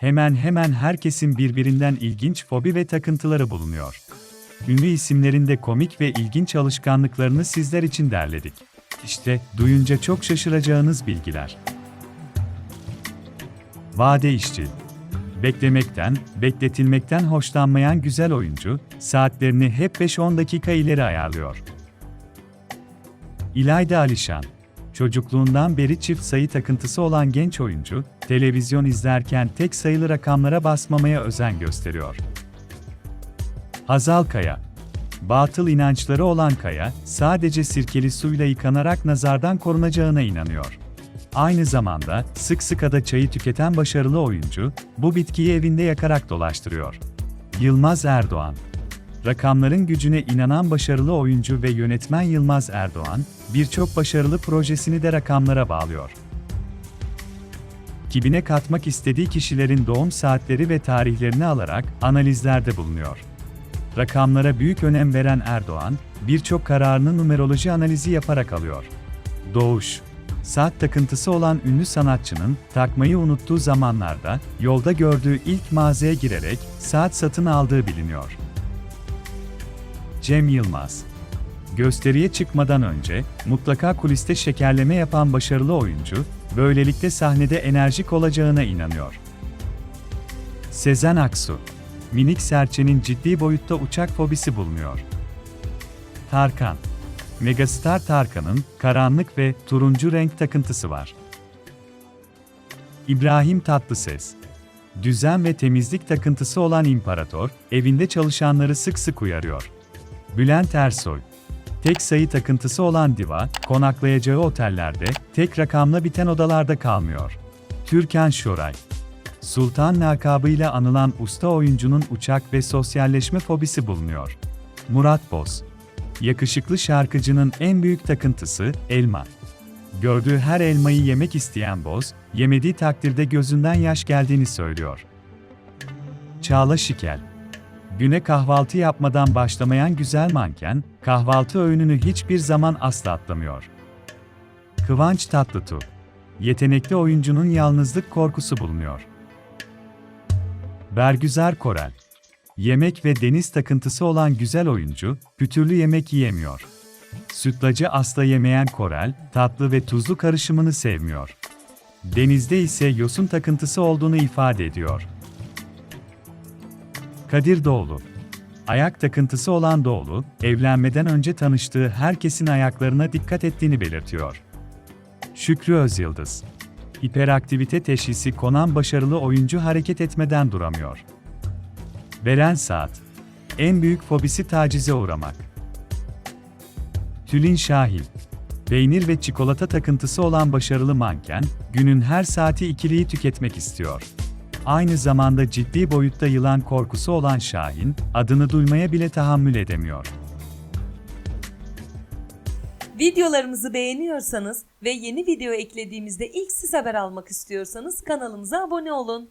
hemen hemen herkesin birbirinden ilginç fobi ve takıntıları bulunuyor. Ünlü isimlerin de komik ve ilginç alışkanlıklarını sizler için derledik. İşte duyunca çok şaşıracağınız bilgiler. Vade işçil. Beklemekten, bekletilmekten hoşlanmayan güzel oyuncu, saatlerini hep 5-10 dakika ileri ayarlıyor. İlayda Alişan. Çocukluğundan beri çift sayı takıntısı olan genç oyuncu, televizyon izlerken tek sayılı rakamlara basmamaya özen gösteriyor. Hazal Kaya. Batıl inançları olan Kaya, sadece sirkeli suyla yıkanarak nazardan korunacağına inanıyor. Aynı zamanda sık sık ada çayı tüketen başarılı oyuncu, bu bitkiyi evinde yakarak dolaştırıyor. Yılmaz Erdoğan Rakamların gücüne inanan başarılı oyuncu ve yönetmen Yılmaz Erdoğan, birçok başarılı projesini de rakamlara bağlıyor. Kibine katmak istediği kişilerin doğum saatleri ve tarihlerini alarak analizlerde bulunuyor. Rakamlara büyük önem veren Erdoğan, birçok kararını numeroloji analizi yaparak alıyor. Doğuş Saat takıntısı olan ünlü sanatçının takmayı unuttuğu zamanlarda yolda gördüğü ilk mağazaya girerek saat satın aldığı biliniyor. Cem Yılmaz Gösteriye çıkmadan önce mutlaka kuliste şekerleme yapan başarılı oyuncu, böylelikle sahnede enerjik olacağına inanıyor. Sezen Aksu Minik serçenin ciddi boyutta uçak fobisi bulunuyor. Tarkan Megastar Tarkan'ın karanlık ve turuncu renk takıntısı var. İbrahim Tatlıses Düzen ve temizlik takıntısı olan imparator, evinde çalışanları sık sık uyarıyor. Bülent Ersoy Tek sayı takıntısı olan diva, konaklayacağı otellerde, tek rakamla biten odalarda kalmıyor. Türkan Şoray Sultan lakabıyla anılan usta oyuncunun uçak ve sosyalleşme fobisi bulunuyor. Murat Boz Yakışıklı şarkıcının en büyük takıntısı elma. Gördüğü her elmayı yemek isteyen Boz, yemediği takdirde gözünden yaş geldiğini söylüyor. Çağla Şikel Güne kahvaltı yapmadan başlamayan güzel manken, kahvaltı öğününü hiçbir zaman asla atlamıyor. Kıvanç Tatlıtuğ Yetenekli oyuncunun yalnızlık korkusu bulunuyor. Bergüzar Korel Yemek ve deniz takıntısı olan güzel oyuncu, pütürlü yemek yiyemiyor. Sütlacı asla yemeyen Korel, tatlı ve tuzlu karışımını sevmiyor. Denizde ise yosun takıntısı olduğunu ifade ediyor. Kadir Doğulu Ayak takıntısı olan Doğulu, evlenmeden önce tanıştığı herkesin ayaklarına dikkat ettiğini belirtiyor. Şükrü Özyıldız Hiperaktivite teşhisi konan başarılı oyuncu hareket etmeden duramıyor. Veren Saat En büyük fobisi tacize uğramak. Tülin Şahin Peynir ve çikolata takıntısı olan başarılı manken, günün her saati ikiliyi tüketmek istiyor. Aynı zamanda ciddi boyutta yılan korkusu olan Şahin, adını duymaya bile tahammül edemiyor. Videolarımızı beğeniyorsanız ve yeni video eklediğimizde ilk siz haber almak istiyorsanız kanalımıza abone olun.